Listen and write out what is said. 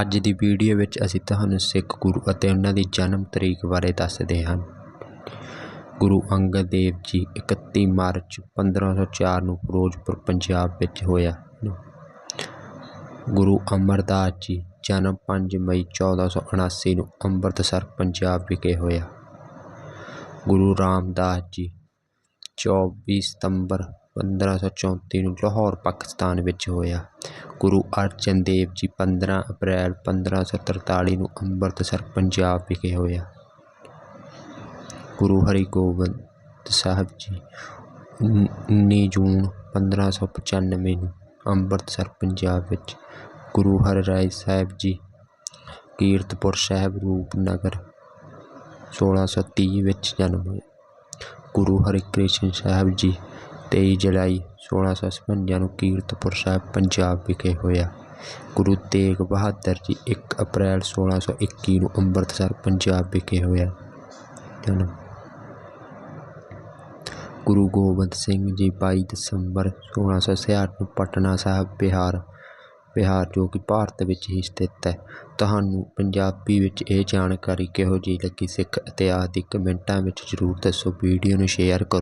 ਅੱਜ ਦੀ ਵੀਡੀਓ ਵਿੱਚ ਅਸੀਂ ਤੁਹਾਨੂੰ ਸਿੱਖ ਗੁਰੂ ਅਤੇ ਉਹਨਾਂ ਦੀ ਜਨਮ ਤਰੀਕ ਬਾਰੇ ਦੱਸਦੇ ਹਾਂ। ਗੁਰੂ ਅੰਗਦ ਦੇਵ ਜੀ 31 ਮਾਰਚ 1504 ਨੂੰ ਫਿਰੋਜ਼ਪੁਰ, ਪੰਜਾਬ ਵਿੱਚ ਹੋਇਆ। ਗੁਰੂ ਅਮਰਦਾਸ ਜੀ ਜਨਮ 5 ਮਈ 1479 ਨੂੰ ਅੰਮ੍ਰਿਤਸਰ, ਪੰਜਾਬ ਵਿਖੇ ਹੋਇਆ। ਗੁਰੂ ਰਾਮਦਾਸ ਜੀ 24 ਸਤੰਬਰ 1534 ਨੂੰ ਲਾਹੌਰ, ਪਾਕਿਸਤਾਨ ਵਿੱਚ ਹੋਇਆ। ਗੁਰੂ ਅਰਜਨ ਦੇਵ ਜੀ 15 ਅਪ੍ਰੈਲ 1543 ਨੂੰ ਅੰਮ੍ਰਿਤਸਰ, ਪੰਜਾਬ ਵਿਖੇ ਹੋਇਆ। ਗੁਰੂ ਹਰਿਗੋਬਿੰਦ ਸਾਹਿਬ ਜੀ 19 ਜੂਨ 1595 ਨੂੰ ਅੰਮ੍ਰਿਤਸਰ, ਪੰਜਾਬ ਵਿੱਚ ਗੁਰੂ ਹਰਿਰਾਏ ਸਾਹਿਬ ਜੀ ਕੀਰਤਪੁਰ ਸਾਹਿਬ ਰੂਪਨਗਰ 1630 ਵਿੱਚ ਜਨਮ ਹੋਇਆ। ਗੁਰੂ ਹਰਿਕ੍ਰਿਸ਼ਨ ਸਾਹਿਬ ਜੀ ਤੇਈ ਜੁਲਾਈ 1656 ਨੂੰ ਕੀਰਤਪੁਰ ਸਾਹਿਬ, ਪੰਜਾਬ ਵਿਖੇ ਹੋਇਆ। ਗੁਰੂ ਤੇਗ ਬਹਾਦਰ ਜੀ ਇੱਕ ਅਪ੍ਰੈਲ 1621 ਨੂੰ ਅੰਮ੍ਰਿਤਸਰ, ਪੰਜਾਬ ਵਿਖੇ ਹੋਇਆ। ਜਨਮ। ਗੁਰੂ ਗੋਬਿੰਦ ਸਿੰਘ ਜੀ ਬਾਈ ਦਸੰਬਰ 1666 ਨੂੰ ਪਟਨਾ ਸਾਹਿਬ, ਬਿਹਾਰ। ਬਿਹਾਰ ਜੋ ਕਿ ਭਾਰਤ ਵਿੱਚ ਹੀ ਸਥਿਤ ਹੈ। ਤੁਹਾਨੂੰ ਪੰਜਾਬੀ ਵਿੱਚ ਇਹ ਜਾਣਕਾਰੀ ਕਿਹੋ ਜਿਹੀ ਲੱਗੀ? ਸਿੱਖ ਇਤਿਹਾਸ ਦੀ ਕਮੈਂਟਾਂ ਵਿੱਚ ਜ਼ਰੂਰ ਦੱਸੋ। ਵੀਡੀਓ ਨੂੰ ਸ਼ੇਅਰ ਕਰੋ।